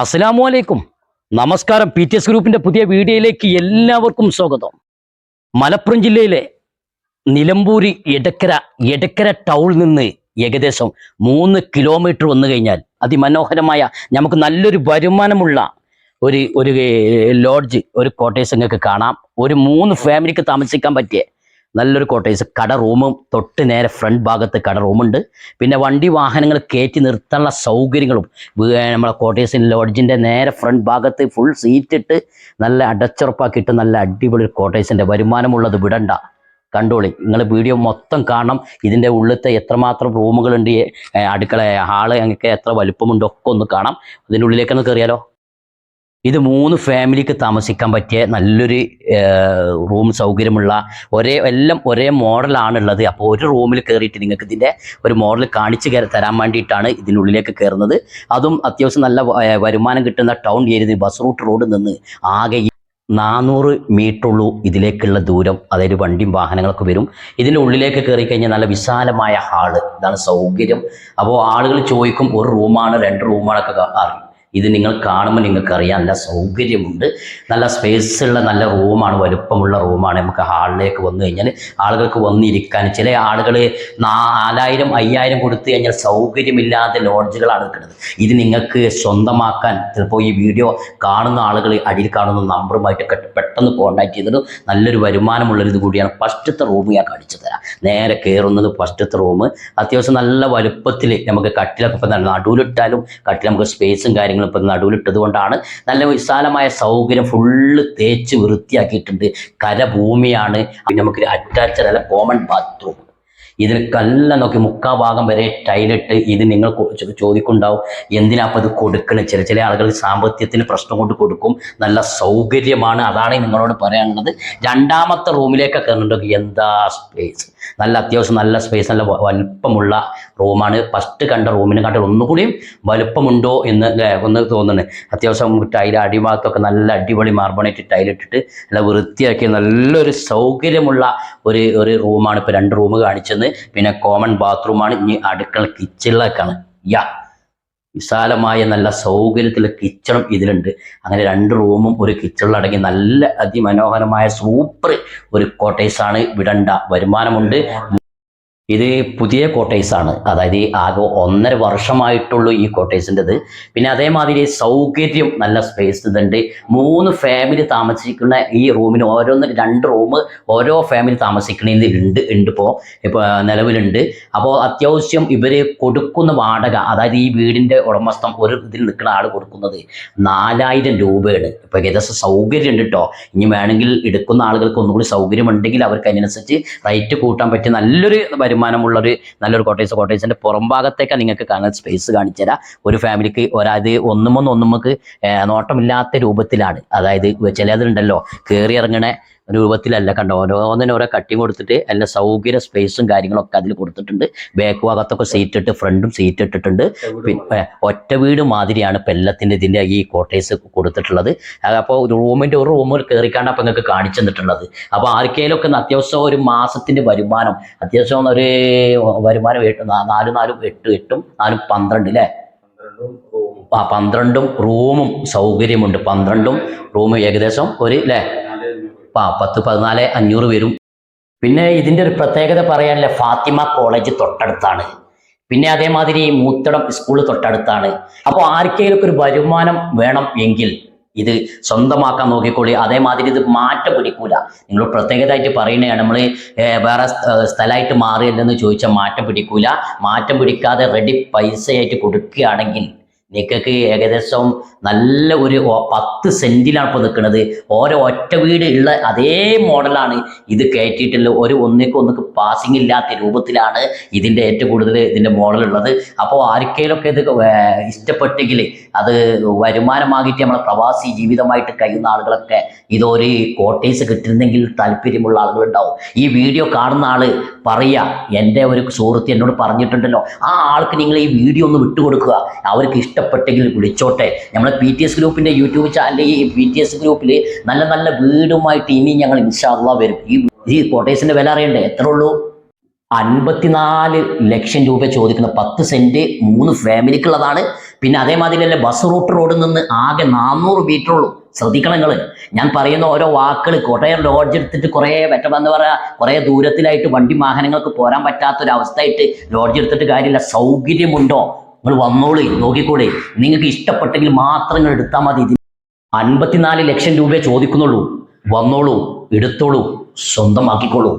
അസ്സലാമു അലൈക്കും. നമസ്കാരം. പി ടി എസ് ഗ്രൂപ്പിന്റെ പുതിയ വീഡിയോയിലേക്ക് എല്ലാവർക്കും സ്വാഗതം. മലപ്പുറം ജില്ലയിലെ നിലമ്പൂരി എടക്കര എടക്കര ടൗണിൽ നിന്ന് ഏകദേശം മൂന്ന് കിലോമീറ്റർ വന്നു കഴിഞ്ഞാൽ അതിമനോഹരമായ നമുക്ക് നല്ലൊരു വരുമാനമുള്ള ഒരു ഒരു ലോഡ്ജ് ഒരു കോട്ടേഴ്സ് നിങ്ങൾക്ക് കാണാം. ഒരു മൂന്ന് ഫാമിലിക്ക് താമസിക്കാൻ പറ്റിയ നല്ലൊരു കോട്ടേഴ്സ് കട റൂമും തൊട്ട് നേരെ ഫ്രണ്ട് ഭാഗത്ത് കട റൂമുണ്ട് പിന്നെ വണ്ടി വാഹനങ്ങൾ കയറ്റി നിർത്താനുള്ള സൗകര്യങ്ങളും നമ്മളെ കോട്ടേഴ്സിന്റെ ലോഡ്ജിന്റെ നേരെ ഫ്രണ്ട് ഭാഗത്ത് ഫുൾ സീറ്റ് ഇട്ട് നല്ല അടച്ചുറപ്പാക്കിയിട്ട് നല്ല അടിപൊളി കോട്ടേഴ്സിന്റെ വരുമാനമുള്ളത് വിടണ്ട. കണ്ടോളി നിങ്ങൾ വീഡിയോ മൊത്തം കാണണം. ഇതിന്റെ ഉള്ളിലത്തെ എത്രമാത്രം റൂമുകളുണ്ട് അടുക്കള ഹാൾ അങ്ങനെ എത്ര വലുപ്പമുണ്ട് ഒക്കെ ഒന്ന് കാണാം. അതിന്റെ ഉള്ളിലേക്കൊന്ന് കയറിയാലോ ഇത് മൂന്ന് ഫാമിലിക്ക് താമസിക്കാൻ പറ്റിയ നല്ലൊരു റൂം സൗകര്യമുള്ള ഒരേ എല്ലാം ഒരേ മോഡലാണുള്ളത്. അപ്പോൾ ഒരു റൂമിൽ കയറിയിട്ട് നിങ്ങൾക്ക് ഇതിന്റെ ഒരു മോഡൽ കാണിച്ച് കയറി തരാൻ വേണ്ടിയിട്ടാണ് ഇതിനുള്ളിലേക്ക് കയറുന്നത് അതും അത്യാവശ്യം നല്ല വരുമാനം കിട്ടുന്ന town area bus route road നിന്ന് ആകെ നാനൂറ് മീറ്റർ ഉള്ളൂ ഇതിലേക്കുള്ള ദൂരം. അതായത് വണ്ടിയും വാഹനങ്ങളൊക്കെ വരും. ഇതിന്റെ ഉള്ളിലേക്ക് കയറി കഴിഞ്ഞാൽ നല്ല വിശാലമായ ഹാൾ. ഇതാണ് സൗകര്യം. അപ്പോൾ ആളുകൾ ചോദിക്കും ഒരു റൂമാണ് രണ്ട് റൂമാണൊക്കെ ഇത് നിങ്ങൾ കാണുമ്പോൾ നിങ്ങൾക്കറിയാം നല്ല സൗകര്യമുണ്ട്. നല്ല സ്പേസ് ഉള്ള നല്ല റൂമാണ് വലുപ്പമുള്ള റൂമാണ് നമുക്ക് ഹാളിലേക്ക് വന്നു കഴിഞ്ഞാൽ ആളുകൾക്ക് വന്നിരിക്കാൻ ചില ആളുകൾ നാലായിരം അയ്യായിരം കൊടുത്തു കഴിഞ്ഞാൽ സൗകര്യമില്ലാത്ത ലോഡ്ജുകളാണ് നിൽക്കുന്നത് ഇത് നിങ്ങൾക്ക് സ്വന്തമാക്കാൻ ചിലപ്പോൾ ഈ വീഡിയോ കാണുന്ന ആളുകൾ അടിയിൽ കാണുന്ന നമ്പറുമായിട്ട് പെട്ടെന്ന് കോൺടാക്ട് ചെയ്തിട്ട് നല്ലൊരു വരുമാനമുള്ളൊരു ഇത് കൂടിയാണ് ഫസ്റ്റത്തെ റൂം ഞാൻ കാണിച്ചു തരാം. നേരെ കയറുന്നത് ഫസ്റ്റത്തെ റൂം അത്യാവശ്യം നല്ല വലുപ്പത്തിൽ നമുക്ക് കട്ടിലൊക്കെ നടുവിലിട്ടാലും കട്ടിൽ നമുക്ക് സ്പേസും കാര്യങ്ങളും ഇപ്പം നടുവിലിട്ടത് കൊണ്ടാണ് നല്ല വിശാലമായ സൗകര്യം ഫുള്ള് തേച്ച് വൃത്തിയാക്കിയിട്ടുണ്ട്. കരഭൂമിയാണ്. പിന്നെ നമുക്ക് അറ്റാച്ച്ഡ് അല്ല കോമൺ ബാത്റൂം ഇതിൽ കല്ല നോക്കി മുക്കാ ഭാഗം വരെ ടൈലിട്ട് ഇത് നിങ്ങൾ ചോദിക്കുണ്ടാവും എന്തിനാപ്പം ഇത് കൊടുക്കണത് ചില ചില ആളുകൾ സാമ്പത്തികത്തിന് പ്രശ്നം കൊണ്ട് കൊടുക്കും. നല്ല സൗകര്യമാണ്. അതാണ് നിങ്ങളോട് പറയാനുള്ളത്. രണ്ടാമത്തെ റൂമിലേക്ക് കയറുന്നുണ്ടെങ്കിൽ എന്താ സ്പേസ് നല്ല അത്യാവശ്യം നല്ല സ്പേസ് നല്ല വലുപ്പമുള്ള റൂമാണ്. ഫസ്റ്റ് കണ്ട റൂമിനെ കാട്ടിൽ ഒന്നുകൂടിയും വലുപ്പമുണ്ടോ എന്ന് ഒന്ന് തോന്നുന്നു. അത്യാവശ്യം ടൈൽ അടിഭാഗത്തൊക്കെ നല്ല അടിപൊളി മാർബണേറ്റ് ടൈലിട്ടിട്ട് നല്ല വൃത്തിയാക്കി നല്ലൊരു സൗകര്യമുള്ള ഒരു ഒരു റൂമാണ്. ഇപ്പോൾ രണ്ട് റൂം കാണിച്ചത് പിന്നെ കോമൺ ബാത്റൂമാണ് ഇനി അടുക്കള കിച്ചണിലേക്കാണ് യാ. വിശാലമായ നല്ല സൗകര്യത്തിലെ കിച്ചണും ഇതിലുണ്ട്. അങ്ങനെ രണ്ട് റൂമും ഒരു കിച്ചണിലടങ്ങി നല്ല അതിമനോഹരമായ സൂപ്പർ ഒരു കോട്ടേഴ്സാണ് വിടണ്ട. വരുമാനമുണ്ട്. ഇത് പുതിയ കോട്ടേഴ്സ് ആണ്. അതായത് ആകെ ഒന്നര വർഷമായിട്ടുള്ളൂ ഈ കോട്ടേഴ്സിന്റെത് പിന്നെ അതേമാതിരി സൗകര്യം നല്ല സ്പേസ് ഇതുണ്ട്. മൂന്ന് ഫാമിലി താമസിക്കുന്ന ഈ റൂമിന് ഓരോന്ന് രണ്ട് റൂം ഓരോ ഫാമിലി താമസിക്കുന്നതിൽ ഉണ്ട് ഉണ്ട് ഇപ്പോൾ ഇപ്പോൾ നിലവിലുണ്ട്. അപ്പോൾ അത്യാവശ്യം ഇവർ കൊടുക്കുന്ന വാടക അതായത് ഈ വീടിന്റെ ഉടമസ്ഥം ഒരു ഇതിൽ നിൽക്കുന്ന ആൾ കൊടുക്കുന്നത് നാലായിരം രൂപയാണ്. ഇപ്പോൾ ഏകദേശം സൗകര്യം ഉണ്ട് കേട്ടോ ഇനി വേണമെങ്കിൽ എടുക്കുന്ന ആളുകൾക്ക് ഒന്നുകൂടി സൗകര്യമുണ്ടെങ്കിൽ അവർക്ക് അതിനനുസരിച്ച് റേറ്റ് കൂട്ടാൻ പറ്റിയ നല്ലൊരു വരുമാനമുള്ളൊരു നല്ലൊരു കോട്ടേജ് കോട്ടേജിന്റെ പുറം ഭാഗത്തേക്ക് നിങ്ങൾക്ക് കാണാൻ സ്പേസ് കാണിച്ചു തരാം. ഒരു ഫാമിലിക്ക് ഒരാത് ഒന്നുമൊന്ന് ഒന്നുമക്ക് നോട്ടമില്ലാത്ത രൂപത്തിലാണ്. അതായത് ചിലതുണ്ടല്ലോ കയറി ഇറങ്ങണ രൂപത്തിലല്ല കണ്ടോ? ഓരോന്നിനും ഓരോ കട്ടിങ് കൊടുത്തിട്ട് എല്ലാ സൗകര്യ സ്പേസും കാര്യങ്ങളൊക്കെ അതിൽ കൊടുത്തിട്ടുണ്ട്. ബാക്ക് ഭാഗത്തൊക്കെ സീറ്റ് ഇട്ട് ഫ്രണ്ടും സീറ്റ് ഇട്ടിട്ടുണ്ട്. പിന്നെ ഒറ്റ വീട് മാതിരിയാണ് ഇപ്പം എല്ലാത്തിന്റെ ഇതിന്റെ ഈ കോട്ടേഴ്സ് കൊടുത്തിട്ടുള്ളത്. അപ്പോൾ റൂമിന്റെ ഒരു റൂമിൽ കയറിക്കാണ്ട് അപ്പം നിങ്ങൾക്ക് കാണിച്ചു തന്നിട്ടുള്ളത്. അപ്പോൾ ആർക്കേലൊക്കെ അത്യാവശ്യം ഒരു മാസത്തിന്റെ വരുമാനം അത്യാവശ്യം ഒരു വരുമാനം എട്ട് നാലും നാല് എട്ട് എട്ടും നാലും പന്ത്രണ്ട് അല്ലേ പന്ത്രണ്ടും റൂമും സൗകര്യമുണ്ട്. പന്ത്രണ്ടും റൂമും ഏകദേശം ഒരു അല്ലേ പത്ത് പതിനാല് അഞ്ഞൂറ് വരും. പിന്നെ ഇതിന്റെ ഒരു പ്രത്യേകത പറയാനില്ല ഫാത്തിമ കോളേജ് തൊട്ടടുത്താണ്. പിന്നെ അതേമാതിരി മൂത്തടം സ്കൂൾ തൊട്ടടുത്താണ്. അപ്പോൾ ആർക്കെങ്കിലും ഒരു വരുമാനം വേണം എങ്കിൽ ഇത് സ്വന്തമാക്കാൻ നോക്കിക്കോളി. അതേമാതിരി ഇത് മാറ്റം പിടിക്കൂല. നിങ്ങൾ പ്രത്യേകതയായിട്ട് പറയുന്നതാണ് നമ്മൾ വേറെ സ്ഥ- സ്ഥലമായിട്ട് മാറിയല്ലെന്ന് ചോദിച്ചാൽ മാറ്റം പിടിക്കൂല. മാറ്റം പിടിക്കാതെ റെഡി പൈസയായിട്ട് കൊടുക്കുകയാണെങ്കിൽ നിങ്ങൾക്ക് ഏകദേശം നല്ല ഒരു പത്ത് സെന്റിലാണ് ഇപ്പോൾ നിൽക്കുന്നത് ഓരോ ഒറ്റ വീട് ഉള്ള അതേ മോഡലാണ് ഇത് കയറ്റിയിട്ടുള്ള ഒരു ഒന്നിക്ക് ഒന്നിക്ക് പാസിംഗ് ഇല്ലാത്ത രൂപത്തിലാണ് ഇതിന്റെ ഏറ്റവും കൂടുതൽ ഇതിന്റെ മോഡലുള്ളത് അപ്പോൾ ആർക്കെങ്കിലുമൊക്കെ ഇത് ഇഷ്ടപ്പെട്ടെങ്കിൽ അത് വരുമാനമാകിയിട്ട് നമ്മളെ പ്രവാസി ജീവിതമായിട്ട് കഴിയുന്ന ആളുകളൊക്കെ ഇതൊരു കോട്ടേഴ്സ് കിട്ടുന്നെങ്കിൽ താല്പര്യമുള്ള ആളുകളുണ്ടാവും. ഈ വീഡിയോ കാണുന്ന ആൾ പറയുക എന്റെ ഒരു സുഹൃത്ത് എന്നോട് പറഞ്ഞിട്ടുണ്ടല്ലോ ആ ആൾക്ക് നിങ്ങൾ ഈ വീഡിയോ ഒന്ന് വിട്ടുകൊടുക്കുക. അവർക്ക് ഇഷ്ടപ്പെട്ടെങ്കിൽ വിളിച്ചോട്ടെ. നമ്മളെ പി ടി എസ് ഗ്രൂപ്പിന്റെ യൂട്യൂബ് ചാനലിൽ ഈ പി ടി എസ് ഗ്രൂപ്പിൽ നല്ല നല്ല വീടുമായിട്ട് ഇനി ഞങ്ങൾ ഇൻഷാള്ള വരും. ഈ ഈ കോട്ടേഴ്സിന്റെ വില അറിയണ്ടേ? എത്ര ഉള്ളൂ? അൻപത്തിനാല് ലക്ഷം രൂപ ചോദിക്കുന്ന പത്ത് സെന്റ് മൂന്ന് ഫാമിലിക്കുള്ളതാണ് പിന്നെ അതേമാതിരി തന്നെ ബസ് റൂട്ട് റോഡിൽ നിന്ന് ആകെ നാനൂറ് മീറ്റർ ഉള്ളൂ. ശ്രദ്ധിക്കണം നിങ്ങൾ ഞാൻ പറയുന്ന ഓരോ വാക്കുകൾ കോട്ടയം ലോഡ്ജ് എടുത്തിട്ട് കുറേ മറ്റേ എന്ന് പറയുക കുറേ ദൂരത്തിലായിട്ട് വണ്ടി വാഹനങ്ങൾക്ക് പോരാൻ പറ്റാത്തൊരവസ്ഥയായിട്ട് ലോഡ്ജ് എടുത്തിട്ട് കാര്യമില്ല. സൗകര്യമുണ്ടോ? നിങ്ങൾ വന്നോളി നോക്കിക്കൂടെ? നിങ്ങൾക്ക് ഇഷ്ടപ്പെട്ടെങ്കിൽ മാത്രം നിങ്ങൾ എടുത്താൽ മതി ഇതിന്. അൻപത്തിനാല് ലക്ഷം രൂപയെ ചോദിക്കുന്നുള്ളൂ. വന്നോളൂ എടുത്തോളൂ സ്വന്തമാക്കിക്കോളൂ.